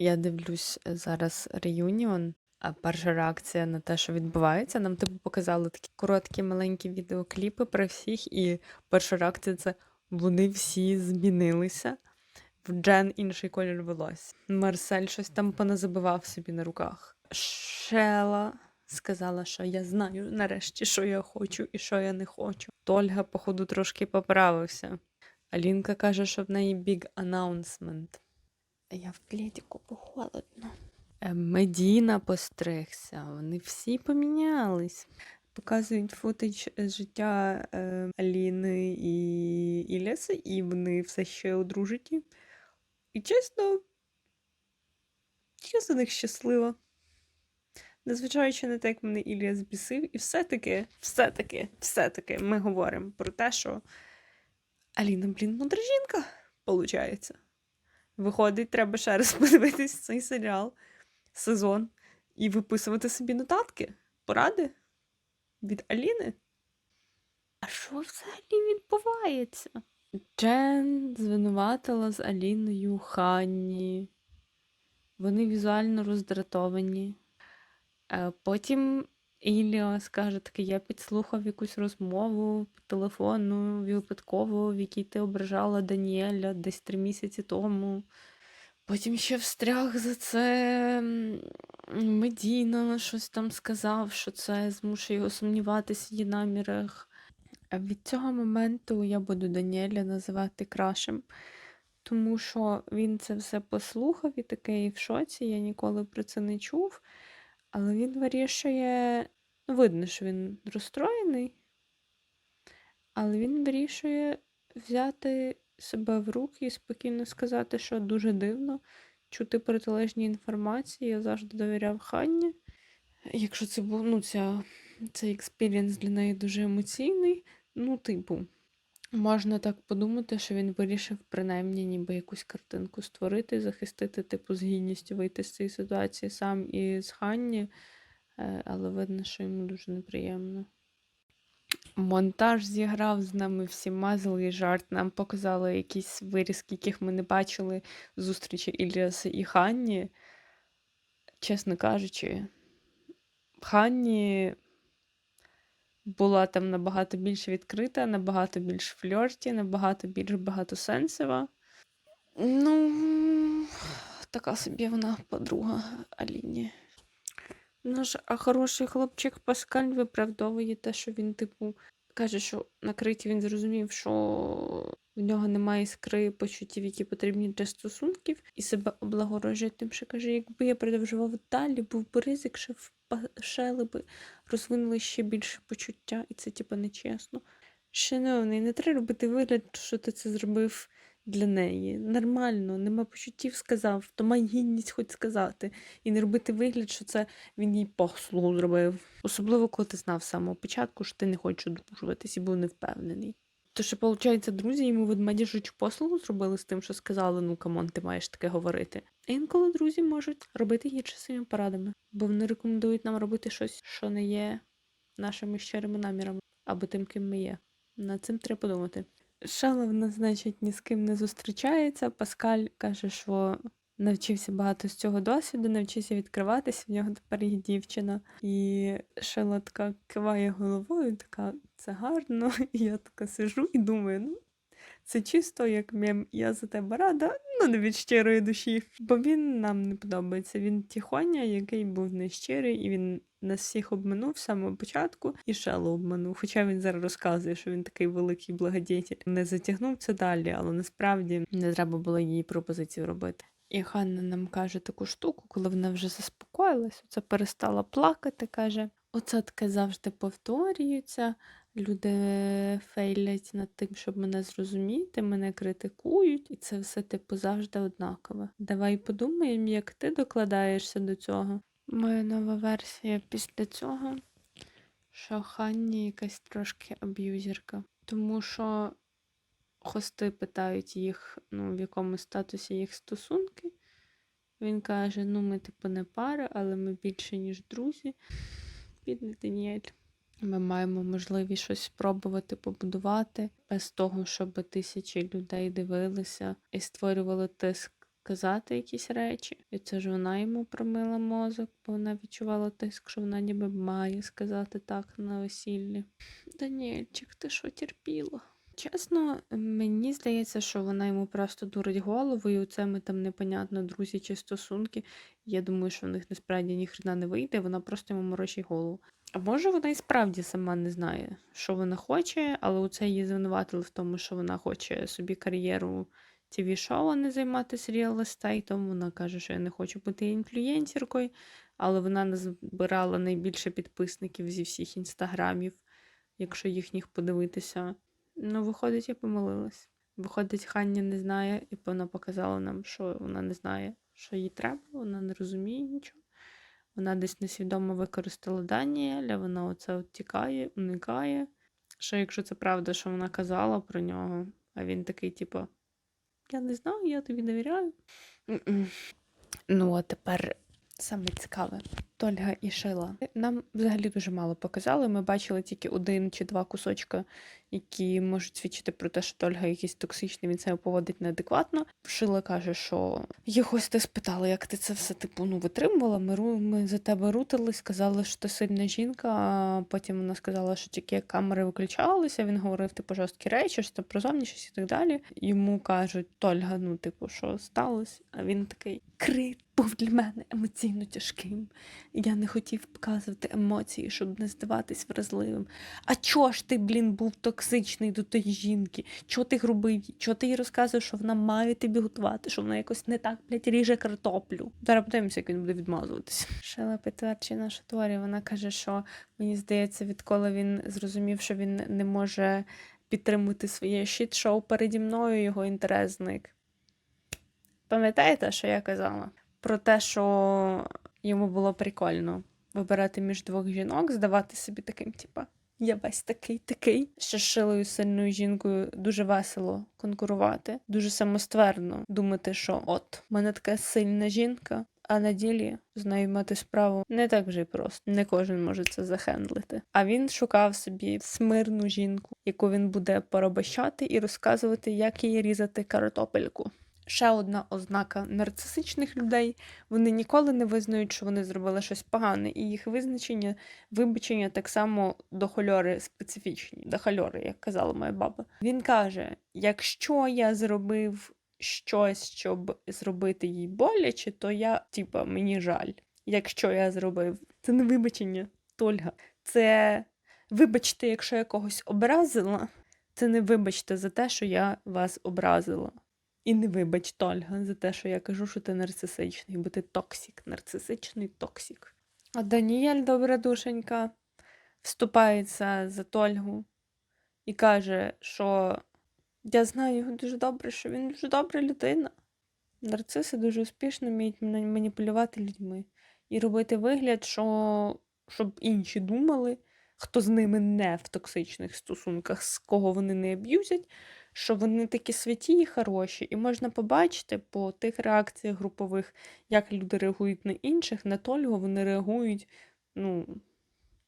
Я дивлюсь е, зараз реюніон, а перша реакція на те, що відбувається, нам типу показали такі короткі маленькі відеокліпи про всіх, і перша реакція це вони всі змінилися. В Джен інший колір волосся. Марсель щось там поназабивав собі на руках. Шела сказала, що я знаю нарешті, що я хочу і що я не хочу. Тольга, походу, трошки поправився. Алінка каже, що в неї big announcement. Я в пледіку, бо холодно. Е, Медіна постригся, вони всі помінялись. Показують футаж з життя е, Аліни і Ілляси, і вони все ще одружені. І чесно, я за них щаслива. Незважаючи на те, як мене Ілля збісив, і все-таки, все-таки, все-таки ми говоримо про те, що Аліна, блін, мудра жінка, виходить. Виходить, треба ще раз подивитись цей серіал, сезон, і виписувати собі нотатки, поради від Аліни. А що взагалі відбувається? Джен звинуватила з Аліною Ханні. Вони візуально роздратовані. Е, Потім Ілля скаже таке, я підслухав якусь розмову по телефону випадково, в якій ти ображала Даніеля десь три місяці тому. Потім ще встряг за це м, Медіна, щось там сказав, що це змушує його сумніватися в її намірах. Від цього моменту я буду Даніеля називати крашем, тому що він це все послухав і такий в шоці, я ніколи про це не чув. Але він вирішує, ну, видно, що він розстроєний, але він вирішує взяти себе в руки і спокійно сказати, що дуже дивно чути протилежні інформації. Я завжди довіряв Ханні. Якщо це був, ну, ця, цей експірієнс для неї дуже емоційний, ну, типу, можна так подумати, що він вирішив принаймні ніби якусь картинку створити, захистити, типу, з гідністю вийти з цієї ситуації сам і з Ханні, е, але видно, що йому дуже неприємно. Монтаж зіграв з нами всіма злий жарт. Нам показали якісь вирізки, яких ми не бачили зустрічі Іліаса і Ханні. Чесно кажучи, Ханні була там набагато більш відкрита, набагато більш фльорті, набагато більш багатосенсова. Ну, така собі вона подруга Аліні. Наш а хороший хлопчик Паскаль виправдовує те, що він, типу, каже, що на криті він зрозумів, що в нього немає іскри почуттів, які потрібні для стосунків, і себе облагорожує тим, що каже, якби я продовжував далі, був би ризик, що впашели би розвинули ще більше почуття, і це, типу, нечесно. Шановний, не треба робити вигляд, що ти це зробив для неї. Нормально, нема почуттів, сказав, то май гідність хоч сказати. І не робити вигляд, що це він їй послугу зробив. Особливо, коли ти знав з самого початку, що ти не хочеш одружуватись і був невпевнений. То що, виходить, друзі йому ведмедяжучу послугу зробили з тим, що сказали, ну камон, ти маєш таке говорити. А інколи друзі можуть робити гірше своїми порадами, бо вони рекомендують нам робити щось, що не є нашими щирими намірами, або тим, ким ми є. Над цим треба подумати. Шаловна, значить, ні з ким не зустрічається. Паскаль каже, що навчився багато з цього досвіду, навчився відкриватися, в нього тепер є дівчина. І Шела така киває головою, така це гарно. І я така сижу і думаю, ну. Це чисто як мем я за тебе рада, ну не від щирої душі. Бо він нам не подобається. Він тихоня, який був нещирий, і він нас всіх обманув з самого початку і Шелу обманув. Хоча він зараз розказує, що він такий великий благодетель. Не затягнув це далі, але насправді не треба було її пропозицію робити. І Ханна нам каже таку штуку, коли вона вже заспокоїлась, оце перестала плакати, каже: оце таке завжди повторюється. Люди фейлять над тим, щоб мене зрозуміти, мене критикують, і це все типу завжди однакове. Давай подумаємо, як ти докладаєшся до цього. Моя нова версія після цього, що Ханні якась трошки аб'юзерка. Тому що хости питають їх, ну, в якому статусі їх стосунки. Він каже: ну, ми, типу, не пара, але ми більше, ніж друзі. Бідний Даніель. Ми маємо можливість щось спробувати побудувати без того, щоб тисячі людей дивилися і створювали тиск сказати якісь речі. І це ж вона йому промила мозок, бо вона відчувала тиск, що вона ніби має сказати так на весіллі. Даніельчик, ти що терпіла? Чесно, мені здається, що вона йому просто дурить голову, і оце ми там непонятно друзі чи стосунки. Я думаю, що в них насправді ніхрена не вийде, вона просто йому морочить голову. А може вона і справді сама не знає, що вона хоче, але оце її звинуватили в тому, що вона хоче собі кар'єру тв шоу а не займатися реал естейтом. Вона каже, що я не хочу бути інфлюєнсеркою, але вона назбирала найбільше підписників зі всіх інстаграмів, якщо їхніх подивитися. Ну, виходить, я помилилась. Виходить, Ханя не знає, і вона показала нам, що вона не знає, що їй треба, вона не розуміє нічого. Вона десь несвідомо використала Даніеля, вона оце тікає, уникає. Що якщо це правда, що вона казала про нього, а він такий, типу, я не знаю, я тобі довіряю. Ну, а тепер саме цікаве. Тольга і Шила. Нам взагалі дуже мало показали. Ми бачили тільки один чи два кусочка, які можуть свідчити про те, що Тольга якийсь токсичний, він себе поводить неадекватно. Шила каже, що їх ось ти спитала, як ти це все типу ну витримувала. Ми, ми за тебе рутили, сказали, що ти сильна жінка. А потім вона сказала, що тільки камери виключалися. Він говорив типу жорсткі речі, що про зовнішність і так далі. Йому кажуть, Тольга, ну типу, що сталося? А він такий крит був для мене емоційно тяжким. Я не хотів показувати емоції, щоб не здаватись вразливим. А чого ж ти, блін, був токсичний до тої жінки? Чого ти грубив? Чого ти їй розказуєш, що вона має тобі готувати, що вона якось не так, блядь, ріже картоплю? Зараз подивимося, як він буде відмазуватись. Шела підтверджує нашу творі. Вона каже, що мені здається, відколи він зрозумів, що він не може підтримувати своє щит-шоу переді мною, його інтерес зник. Пам'ятаєте, що я казала? Про те, що йому було прикольно вибирати між двох жінок, здавати собі таким, типа, я весь такий такий. Ще з шилою сильною жінкою дуже весело конкурувати, дуже самоствердно думати, що от, в мене така сильна жінка, а на ділі з нею мати справу не так вже й просто. Не кожен може це захендлити. А він шукав собі смирну жінку, яку він буде порабощати і розказувати, як їй різати картопельку. Ще одна ознака нарцисичних людей вони ніколи не визнають, що вони зробили щось погане, і їх визначення, вибачення так само до хольори специфічні, до хольори, як казала моя баба. Він каже: якщо я зробив щось, щоб зробити їй боляче, то я, типа, мені жаль. Якщо я зробив, це не вибачення, Тольга. Це вибачте, якщо я когось образила. Це не вибачте за те, що я вас образила. І не вибач, Тольга, за те, що я кажу, що ти нарцисичний, бо ти токсик, нарцисичний токсик. А Даніель, добра душенька, вступається за Тольгу і каже, що я знаю його дуже добре, що він дуже добра людина. Нарциси дуже успішно вміють маніпулювати людьми і робити вигляд, що щоб інші думали, хто з ними не в токсичних стосунках, з кого вони не аб'юзять, що вони такі святі і хороші, і можна побачити по тих реакціях групових, як люди реагують на інших, на Тольгу вони реагують ну,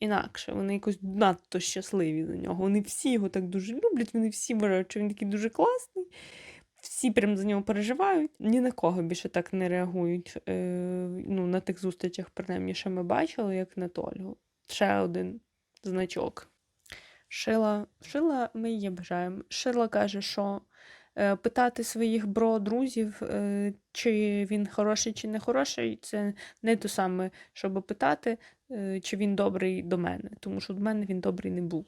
інакше. Вони якось надто щасливі за нього. Вони всі його так дуже люблять, вони всі вважають, що він такий дуже класний. Всі прям за нього переживають. Ні на кого більше так не реагують. Е, ну, на тих зустрічах, принаймні, що ми бачили, як на Тольгу. Ще один значок. Шила, Шила, ми її бажаємо. Шила каже, що е, питати своїх бро-друзів, е, чи він хороший, чи не хороший, це не те саме, щоб питати, е, чи він добрий до мене, тому що до мене він добрий не був.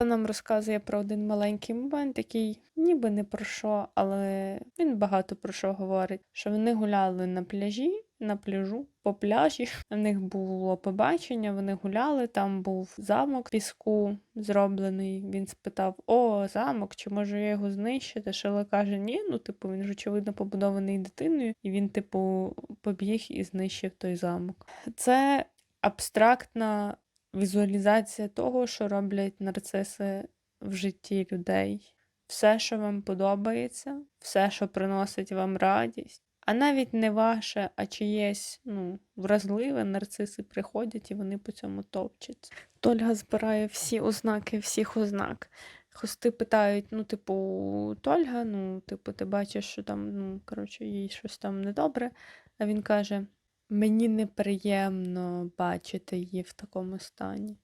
Вона нам розказує про один маленький момент, який ніби не про що, але він багато про що говорить. Що вони гуляли на пляжі, на пляжу, по пляжі. У них було побачення, вони гуляли, там був замок піску зроблений. Він спитав: О, замок, чи можу я його знищити? Шила каже, ні, ну типу, він ж очевидно побудований дитиною, і він, типу, побіг і знищив той замок. Це абстрактна візуалізація того, що роблять нарциси в житті людей. Все, що вам подобається, все, що приносить вам радість. А навіть не ваше, а чиєсь ну, вразливе нарциси приходять і вони по цьому топчаться. Тольга збирає всі ознаки всіх ознак. Хости питають, ну, типу, Тольга, ну, типу, ти бачиш, що там, ну, коротше, їй щось там недобре. А він каже: мені неприємно бачити її в такому стані.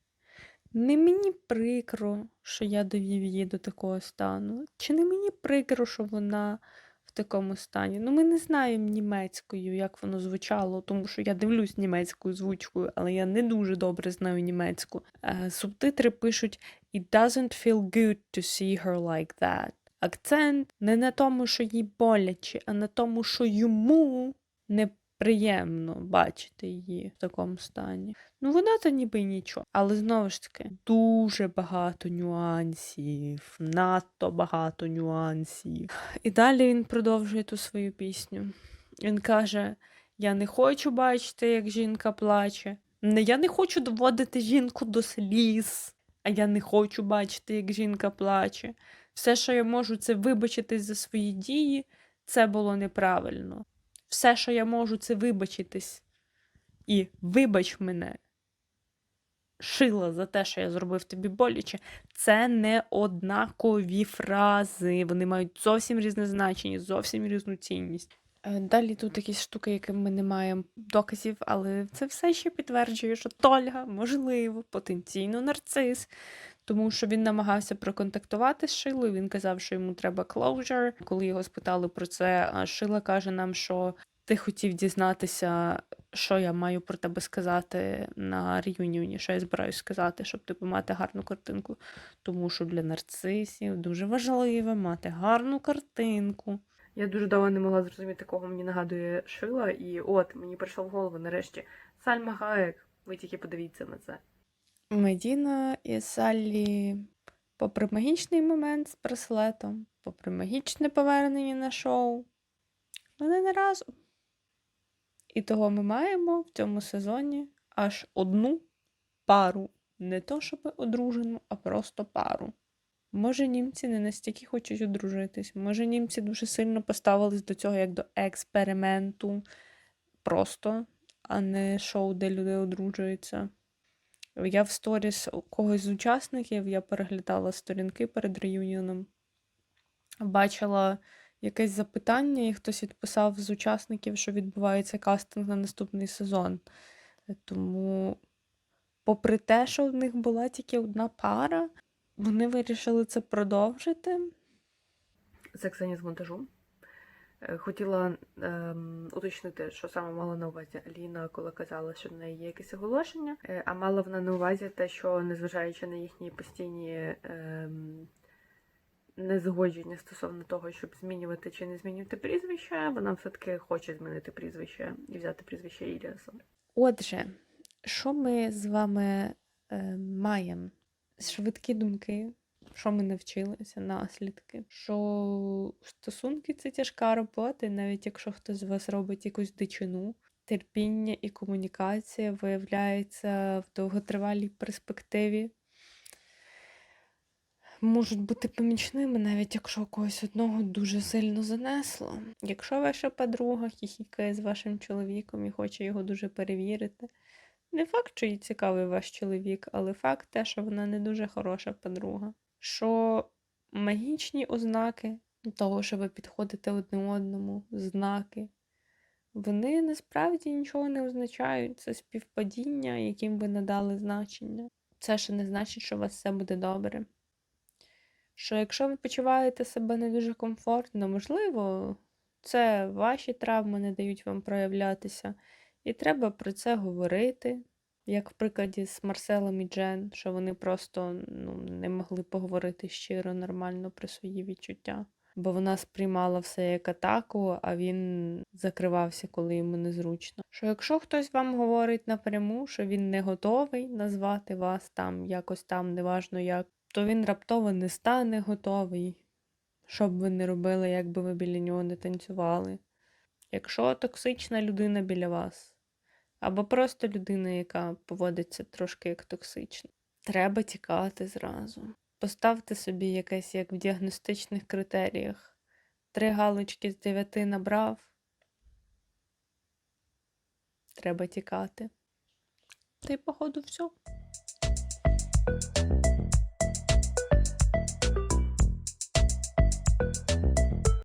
Не мені прикро, що я довів її до такого стану. Чи не мені прикро, що вона такому стані? Ну, ми не знаємо німецькою, як воно звучало, тому що я дивлюсь німецькою звучкою, але я не дуже добре знаю німецьку. Е, субтитри пишуть It doesn't feel good to see her like that. Акцент не на тому, що їй боляче, а на тому, що йому неприємно бачити її в такому стані. Ну, вона то ніби нічого. Але знову ж таки, дуже багато нюансів, надто багато нюансів. І далі він продовжує ту свою пісню. Він каже: Я не хочу бачити, як жінка плаче. Я не хочу доводити жінку до сліз, а я не хочу бачити, як жінка плаче. Все, що я можу, це вибачитись за свої дії. Це було неправильно. Все, що я можу, це вибачитись. І вибач мене, шила за те, що я зробив тобі боляче. Це не однакові фрази. Вони мають зовсім різне значення, зовсім різну цінність. Е, Далі тут якісь штуки, яким ми не маємо доказів, але це все ще підтверджує, що Тольга, можливо, потенційно нарцис, тому що він намагався проконтактувати з Шилою. Він казав, що йому треба closure. Коли його спитали про це, Шила каже нам, що ти хотів дізнатися, що я маю про тебе сказати на реюніоні, що я збираюсь сказати, щоб типу мати гарну картинку. Тому що для нарцисів дуже важливо мати гарну картинку. Я дуже довго не могла зрозуміти, кого мені нагадує Шила, і от мені прийшло в голову нарешті Сальма Гаек. Ви тільки подивіться на це. Медіна і Саллі, попри магічний момент з браслетом, попри магічне повернення на шоу, вони не разом. І того ми маємо в цьому сезоні аж одну пару. Не то, щоб одружену, а просто пару. Може, німці не настільки хочуть одружитись, може, німці дуже сильно поставились до цього як до експерименту просто, а не шоу, де люди одружуються. Я в сторіс у когось з учасників я переглядала сторінки перед реюніоном, бачила якесь запитання, і хтось відписав з учасників, що відбувається кастинг на наступний сезон. Тому, попри те, що в них була тільки одна пара, вони вирішили це продовжити. Це Ксенія з монтажу. Е, Хотіла ем, уточнити, що саме мала на увазі Аліна, коли казала, що в неї є якесь оголошення. Е, а мала вона на увазі те, що незважаючи на їхні постійні ем, незгодження стосовно того, щоб змінювати чи не змінювати прізвище, вона все-таки хоче змінити прізвище і взяти прізвище Іліаса. Отже, що ми з вами е, маємо? Швидкі думки, що ми навчилися, наслідки. Що стосунки це тяжка робота, і навіть якщо хтось з вас робить якусь дичину, терпіння і комунікація виявляється в довготривалій перспективі. Можуть бути помічними, навіть якщо когось одного дуже сильно занесло. Якщо ваша подруга хіхікає з вашим чоловіком і хоче його дуже перевірити, не факт, що їй цікавий ваш чоловік, але факт те, що вона не дуже хороша подруга. Що магічні ознаки того, що ви підходите одне одному, знаки, вони насправді нічого не означають. Це співпадіння, яким ви надали значення. Це ще не значить, що у вас все буде добре. Що якщо ви почуваєте себе не дуже комфортно, можливо, це ваші травми не дають вам проявлятися. І треба про це говорити, як в прикладі з Марселом і Джен, що вони просто ну, не могли поговорити щиро, нормально про свої відчуття. Бо вона сприймала все як атаку, а він закривався, коли йому незручно. Що якщо хтось вам говорить напряму, що він не готовий назвати вас там якось там, неважно як, то він раптово не стане готовий, що б ви не робили, як би ви біля нього не танцювали. Якщо токсична людина біля вас, або просто людина, яка поводиться трошки як токсично, треба тікати зразу. Поставте собі якесь, як в діагностичних критеріях. Три галочки з дев'яти набрав. Треба тікати. Та й, походу, все.